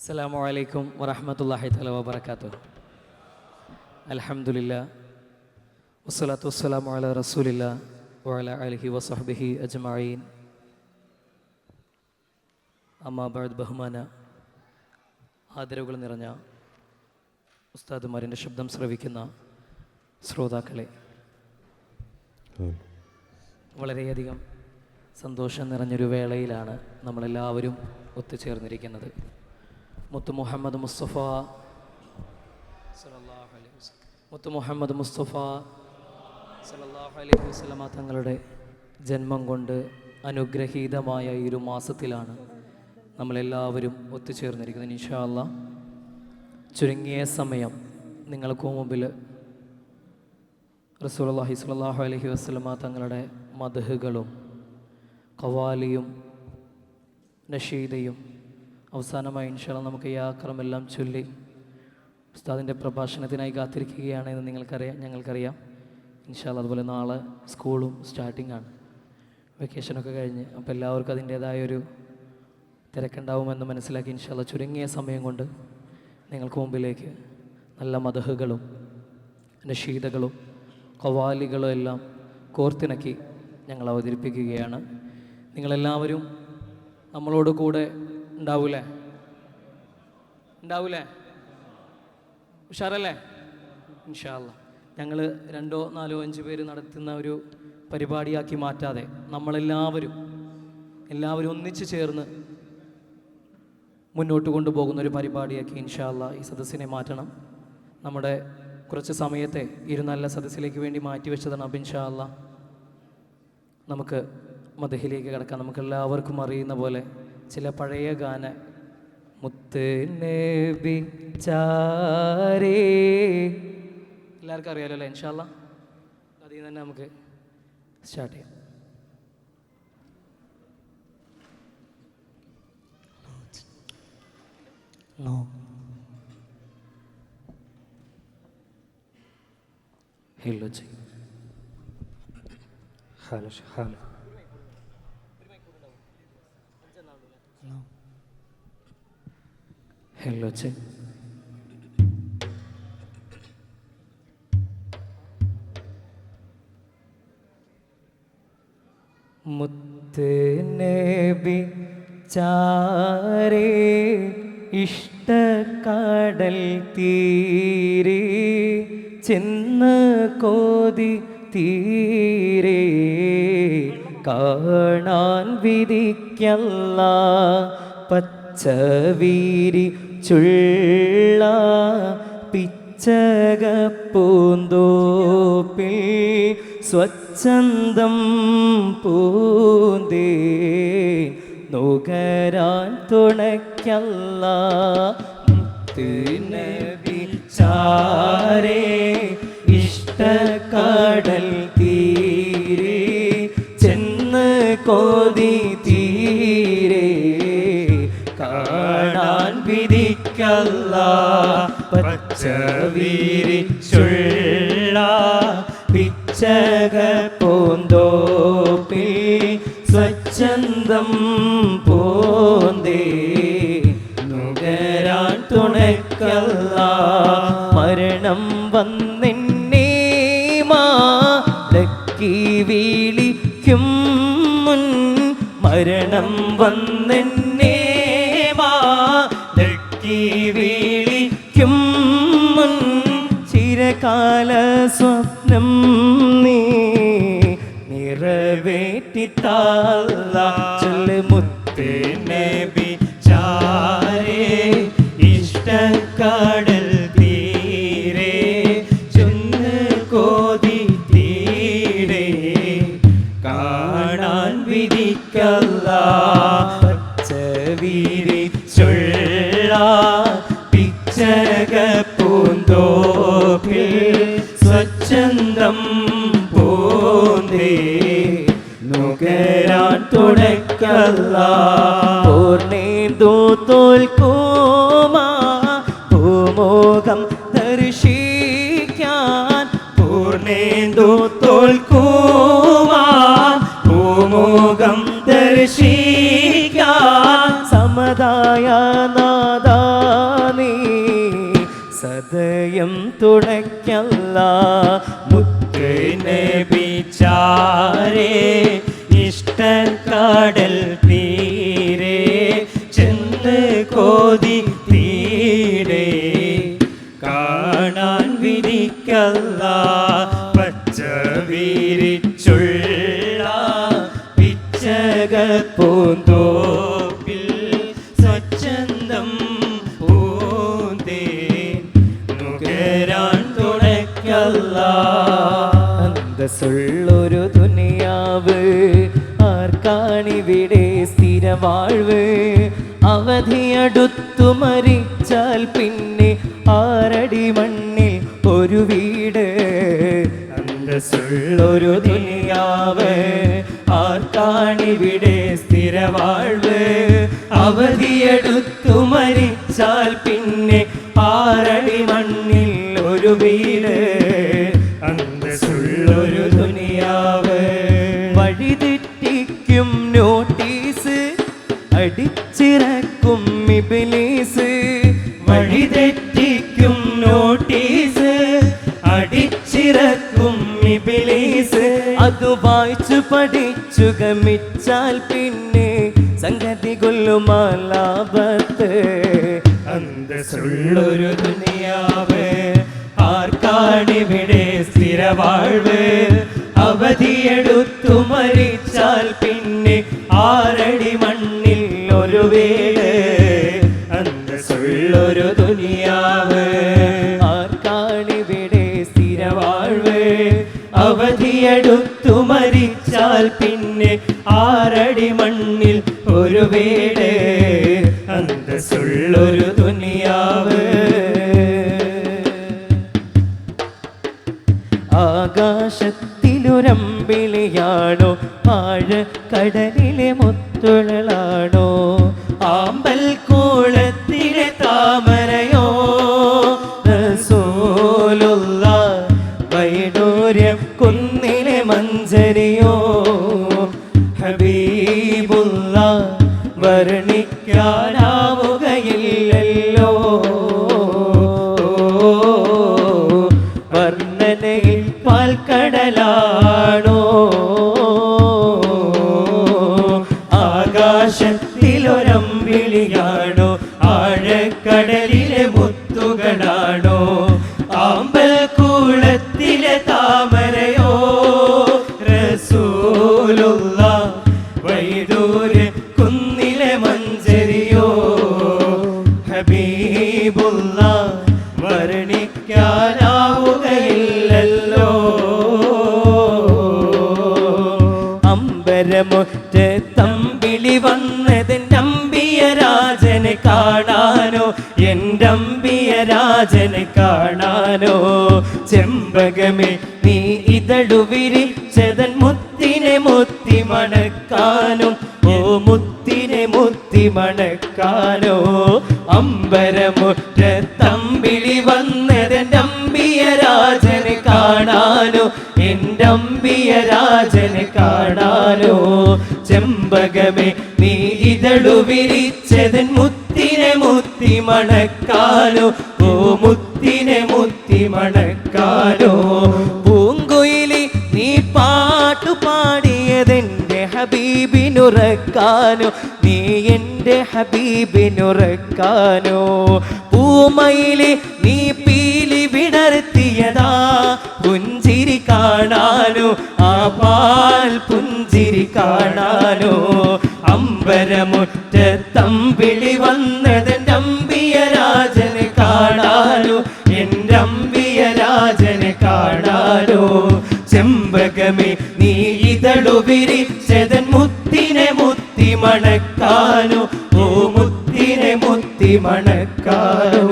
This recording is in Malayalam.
അസ്സാം വലൈക്കും വറഹമത്തല്ലാഹി തല വാബർക്കാത്തു അലഹമുല്ല വസ്സലാത്തു വസ്സലാമു വല റസൂലില്ല വല അലഹി വസഹബിഹി അജ്മഈൻ. അമ്മാബാദ് ബഹുമാന ആദരവുകൾ നിറഞ്ഞ ഉസ്താദുമാരിന്റെ ശബ്ദം ശ്രവിക്കുന്ന ശ്രോതാക്കളെ വളരെയധികം സന്തോഷം നിറഞ്ഞൊരു വേളയിലാണ് നമ്മളെല്ലാവരും ഒത്തുചേർന്നിരിക്കുന്നത്. മുത്തു മുഹമ്മദ് മുസ്തഫ. മുത്തു മുഹമ്മദ് മുസ്തഫ. സല്ലല്ലാഹു അലൈഹി വസല്ലമ തങ്ങളുടെ ജന്മം കൊണ്ട് അനുഗ്രഹീതമായ ഈ ഒരു മാസത്തിലാണ് നമ്മളെല്ലാവരും ഒത്തുചേർന്നിരിക്കുന്നത്. ഇൻഷാ അല്ലാ ചുരുങ്ങിയ സമയം നിങ്ങൾക്ക് മുമ്പിൽ റസൂലുള്ളാഹി സ്വല്ലല്ലാഹു അലഹി വസ്ലമ തങ്ങളുടെ മദ്ഹുകളും കവാലിയും നഷീദയും അവസാനമായി ഇൻഷാല്ല നമുക്ക് ഈ ആക്രമെല്ലാം ചൊല്ലി ഉസ്താദിന്റെ പ്രഭാഷണത്തിനായി കാത്തിരിക്കുകയാണ് എന്ന് നിങ്ങൾക്കറിയാം ഞങ്ങൾക്കറിയാം. ഇൻഷാല്ല അതുപോലെ നാളെ സ്കൂളും സ്റ്റാർട്ടിംഗ് ആണ്. വെക്കേഷനൊക്കെ കഴിഞ്ഞ് അപ്പോൾ എല്ലാവർക്കും അതിന്റേതായൊരു തിരക്കുണ്ടാവുമെന്ന് മനസ്സിലാക്കി ഇൻഷാല്ല ചുരുങ്ങിയ സമയം കൊണ്ട് നിങ്ങൾക്ക് മുമ്പിലേക്ക് നല്ല മതഹുകളും നഷീദകളും കവാലികളും എല്ലാം കോർത്തിണക്കി ഞങ്ങൾ അവതരിപ്പിക്കുകയാണ്. നിങ്ങളെല്ലാവരും നമ്മളോട് കൂടെ ഉണ്ടാവൂലേ? ഉണ്ടാവൂലേ? ഉഷാറല്ലേ? ഇൻഷാല്ല ഞങ്ങൾ രണ്ടോ നാലോ അഞ്ച് പേര് നടത്തുന്ന ഒരു പരിപാടിയാക്കി മാറ്റാതെ നമ്മളെല്ലാവരും എല്ലാവരും ഒന്നിച്ചു ചേർന്ന് മുന്നോട്ട് കൊണ്ടുപോകുന്ന ഒരു പരിപാടിയാക്കി ഇൻഷാല്ല ഈ സദസ്സിനെ മാറ്റണം. നമ്മുടെ കുറച്ച് സമയത്തെ ഇരു നല്ല സദസ്സിലേക്ക് വേണ്ടി മാറ്റിവെച്ചതാണ് അപ്പം ഇൻഷാല്ല നമുക്ക് മദഹിലേക്ക് കിടക്കാം. നമുക്ക് എല്ലാവർക്കും അറിയുന്ന പോലെ ചില പഴയ ഗാന. മുത്ത് എല്ലാവർക്കും അറിയാലോ അല്ലേ? ഇൻഷാല്ല അതിൽ നിന്ന് തന്നെ നമുക്ക് സ്റ്റാർട്ട് ചെയ്യാം. Hello hello. ഹലോ ചെയ്യും മുത്ത് നബി ചാരേ ഇഷ്ടക്കടൽ തീരെ ചെന്ന് കോതി തീരെ കാണാൻ വിധിക്കല്ല പച്ചവീരി ചുള്ള പിച്ചകപ്പൂന്തോപ്പിൽ സ്വച്ഛന്തം പൂന്തേ. നുകരാൻ തുണയ്ക്കല്ല നബി ചാരേ. ഇഷ്ടക്കടൽ തീരെ. ചെന്ന് കോതി പച്ചവീരിച്ചുള്ള പിച്ചക പൂന്തോപ്പി സ്വച്ഛന്തം പോന്തേ. നുകരാൻ തുണയ്ക്കല്ല മരണം വന്നെന്നെ മാലക്കി വീളിക്കും മുൻ മരണം വന്നെന്നെ ചിരകാല സ്വപ്നം നീ നിറവേറ്റിത്താല്ല ചൊല്ല് തുടക്കല്ല പൂർണേന്ദു തോൽക്കുമാ ഭൂമോകം ദർശിക്കാൻ പൂർണേന്ദു തോൽക്കുമാ ഭൂമോകം ദർശിക്കാൻ സമതായ നാദാനീ സദയം തുണയ്ക്കല്ല മുത്ത് നബിച്ചാരേ ഇഷ്ടക്കടൽ പൂന്തോപ്പിൽ സ്വച്ഛന്തം പൂന്തേ നുകരാൻ തുടക്കല്ല. അന്തസ്സുള്ളൊരു ദുനിയാവ് ആർക്കാണിവിടെ സ്ഥിരവാഴ്വ്? അവധിയടുത്തു മരിച്ചാൽ പിന്നെ ആറടി മണ്ണിൽ ഒരു വീട്? അന്തസ്സുള്ളൊരു ദുനിയാവ് ആർക്കാണിവിടെ സ്ഥിരവാഴ്വ് അവധിയെടുത്തു മരിച്ചാൽ പിന്നെ പാറടി മണ്ണിൽ ഒരു വീട്. അന്തസ്സുള്ളൊരു ദുനിയാവ്. വഴിതെറ്റിക്കും നോട്ടീസ് അടിച്ചിറക്കും മിബിലീസ് വഴിതെറ്റിക്കും നോട്ടീസ് അടിച്ചിറക്കും പഠിച്ചു ഗമിച്ചാൽ പിന്നെ സംഗതി കൊല്ലുമാലാപത്ത്. അന്തസ്സുള്ളൊരു ദുനിയാവ് ആർക്കാണിവിടെ സ്ഥിരവാഴ്വ് അവധിയെടുത്തു മരിച്ചാൽ പിന്നെ ആരടി മണ്ണിൽ ഒരു വീട്? അന്തസ്സുള്ളൊരു ദുനിയാവ് ആർക്കാണിവിടെ സ്ഥിരവാഴ്വ് അവധിയെടുത്തു മരിച്ചാൽ പിന്നെ ആറടി മണ്ണിൽ ഒരു വീട്? അന്തസ്സുള്ളൊരു ദുനിയാവ്. ആഴ കടലിലെ മുത്തുകളാണോ? അമ്പരമൊറ്റ തമ്പിളി വന്നത് നമ്പിയ രാജനെ കാണാനോ? എന്റെ അമ്പിയ രാജനെ കാണാനോ? ചെമ്പകമേ നീ ഇതടു വിരിച്ചതൻ മുത്തിനെ മുത്തി മണക്കാനും? ഓ മുത്തിനെ മുത്തി മണക്കാനോ? അമ്പരമുറ്റ ചെമ്പകമേ നീ ഇതളു വിരിച്ചതൻ മുത്തിനെ മുത്തി മണക്കാനോ ഓ മുത്തിനെ മുത്തി മണക്കാനോ പൂങ്കുയിലി നീ പാട്ടു പാടിയതെന്റെ ഹബീബിനുറക്കാനോ നീ എന്റെ ഹബീബിനുറക്കാനോ പൂമയിലെ നീ പീലി വിടർത്തിയതാ പുഞ്ചിരി കാണാനോ ആ പാൽ പുഞ്ചിരി കാണാനോ. അമ്പരമുറ്റത്തമ്പിളി വന്നത് അമ്പിയ രാജനെ കാണാനോ എന്റെ അമ്പിയ രാജനെ കാണാനോ. ചെമ്പകമേ നീ ഇതളുപിരി ചെതൻ മുത്തിനെ മുത്തി മണക്കാനോ ഓ മുത്തിനെ മുത്തി മണക്കാനോ.